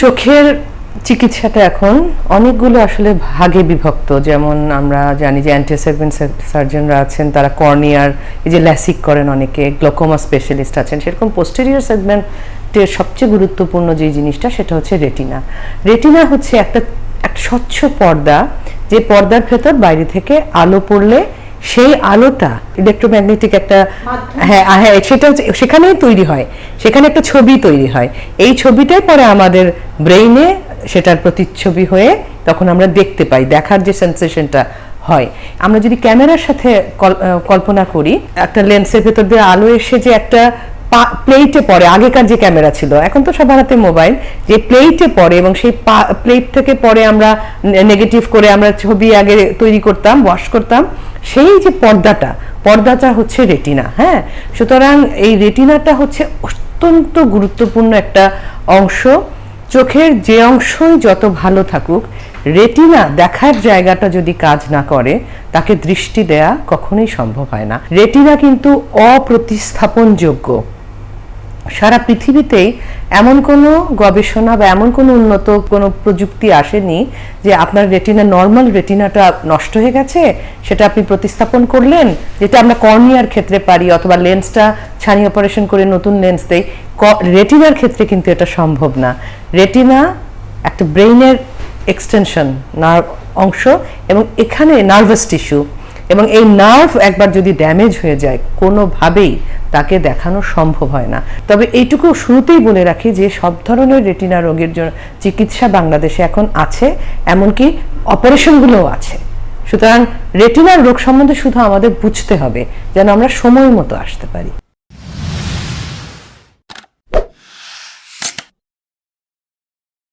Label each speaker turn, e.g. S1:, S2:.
S1: চোখের চিকিৎসাটা এখন অনেকগুলো আসলে ভাগে বিভক্ত। যেমন আমরা জানি যে অ্যান্টিসেগমেন্ট সার্জনরা আছেন, তারা কর্নিয়ার, এই যে ল্যাসিক করেন অনেকে গ্লোকোমা স্পেশালিস্ট আছেন, সেরকম পোস্টেরিয়র সেগমেন্টের সবচেয়ে গুরুত্বপূর্ণ যে জিনিসটা, সেটা হচ্ছে রেটিনা রেটিনা হচ্ছে একটা একটা স্বচ্ছ পর্দা, যে পর্দার ভেতর বাইরে থেকে আলো পড়লে সেই আলোটা ইলেকট্রোম্যাগনেটিক একটা হ্যাঁ হ্যাঁ সেটা সেখানেই তৈরি হয়। সেখানে একটা ছবি তৈরি হয়। এই ছবিটাই পরে আমাদের ব্রেইনে সেটার প্রতিচ্ছবি হয়ে তখন আমরা দেখতে পাই দেখার যে সেন্সেশনটা হয়। আমরা যদি ক্যামেরার সাথে কল- কল্পনা করি একটা লেন্সের ভেতর দিয়ে আলো এসে যে একটা প্লেটে পড়ে আগেকার যে ক্যামেরা ছিল এখন তো সবার হাতে মোবাইল যে প্লেটে পড়ে এবং সেই প্লেট থেকে পরে আমরা নেগেটিভ করে আমরা ছবি আগে তৈরি করতাম ওয়াশ করতাম সেই যে পর্দাটা পর্দাটা হচ্ছে রেটিনা হ্যাঁ? সুতরাং এই রেটিনাটা হচ্ছে অত্যন্ত গুরুত্বপূর্ণ একটা অংশ। চোখের যে অংশই যত ভালো থাকুক, রেটিনা দেখার জায়গাটা যদি কাজ না করে, তাকে দৃষ্টি দেয়া কখনোই সম্ভব হয় না। রেটিনা কিন্তু অপ্রতিস্থাপনযোগ্য। সারা পৃথিবীতে এমন কোনো গবেষণা বা এমন কোনো উন্নত কোনো প্রযুক্তি আসেনি যে আপনার রেটিনা নর্মাল রেটিনাটা নষ্ট হয়ে গেছে, সেটা আপনি প্রতিস্থাপন করলেন, যেটা আমরা কর্নিয়ার ক্ষেত্রে পারি অথবা লেন্সটা ছানি অপারেশন করে নতুন লেন্স দেই রেটিনার ক্ষেত্রে কিন্তু এটা সম্ভব না। রেটিনা একটা ব্রেইনের এক্সটেনশন নার্ভ অংশ এবং এখানে নার্ভাস টিস্যু এবং এই নার্ভ একবার যদি ড্যামেজ হয়ে যায়, কোনোভাবেই তাকে দেখানো সম্ভব হয় না। তবে এইটুকু শুরুতেই বলে রাখি যে, সব ধরনের রেটিনা রোগের জন্য চিকিৎসা বাংলাদেশে এখন আছে, এমনকি অপারেশনগুলোও আছে। সুতরাং রেটিনার রোগ সম্বন্ধে শুধু আমাদের বুঝতে হবে, যেন আমরা সময় মতো আসতে পারি।